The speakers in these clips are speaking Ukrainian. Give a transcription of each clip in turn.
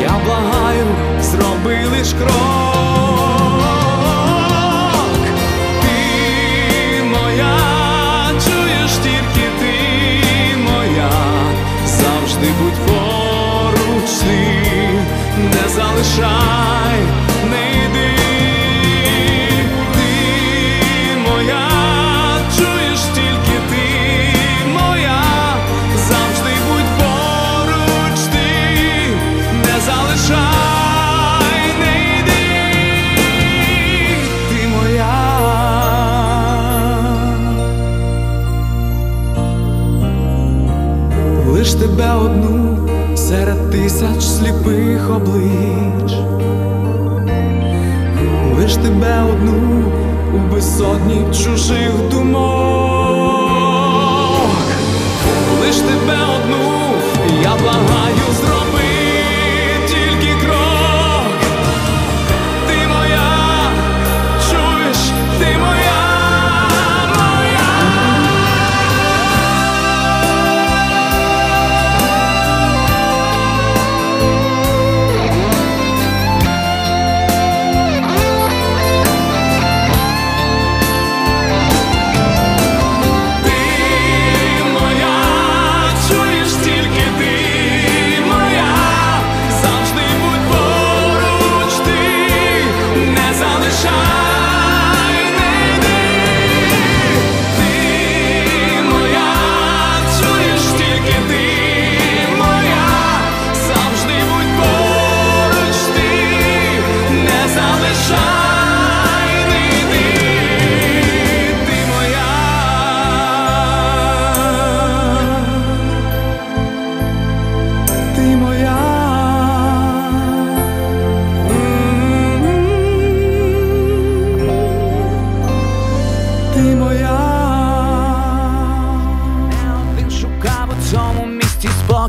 я благаю, зроби лиш крок. Ти моя, чуєш тільки ти моя, завжди будь поруч ти, не залишай, сліпих облич, лиш тебе одну у безсотні чужих думок, лиш тебе одну, я благаю,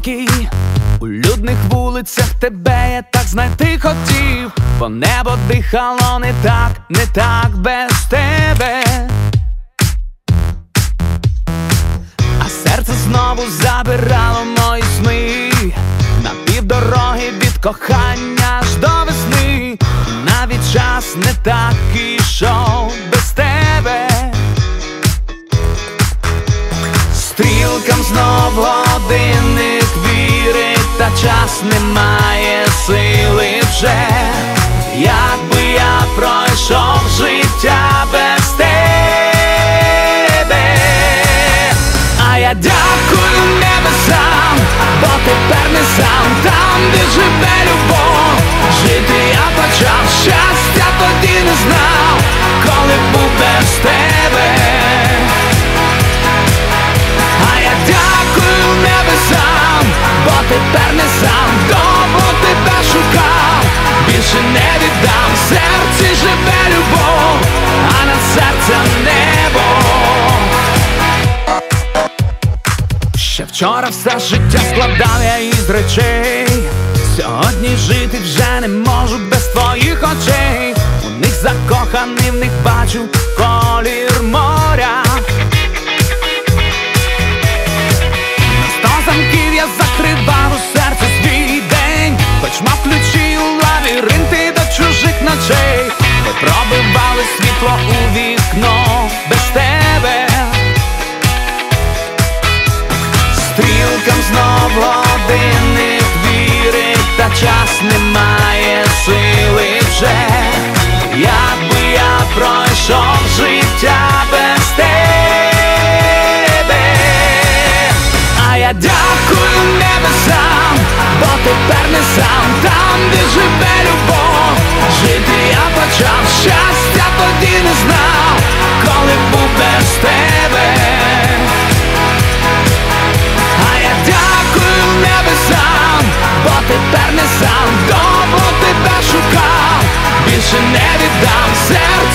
спокій. У людних вулицях тебе я так знайти хотів, бо небо дихало не так, не так без тебе. А серце знову забирало мої сни на півдороги від кохання аж до весни. Навіть час не так ішов без тебе. Стрілкам знов дякую небесам, бо тепер не сам там, де живе любов. Жити я почав щастя, тоді не знав, коли був без тебе. Вчора все життя складав я із речей. Сьогодні жити вже не можу без твоїх очей. У них закоханий, в них бачу колір моря. Час немає сили вже. Як би я пройшов життя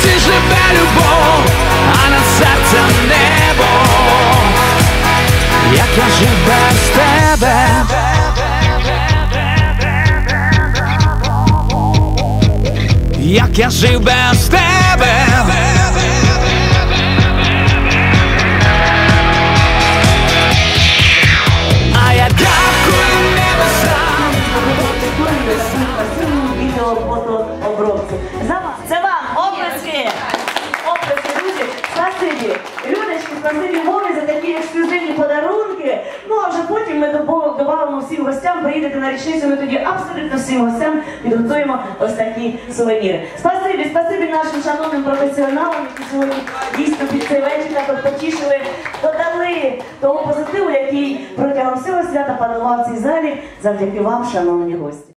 серці живе любов, а над серцем небо, як я жив без тебе. Як я жив без тебе. Приїдете на річницю, ми тоді абсолютно всім гостям підготуємо ось такі сувеніри. Спасибі, спасибі нашим шановним професіоналам, які сьогодні дійсно під цей вечір так потішили, додали того позитиву, який протягом всього свята панував в цій залі, завдяки вам, шановні гості.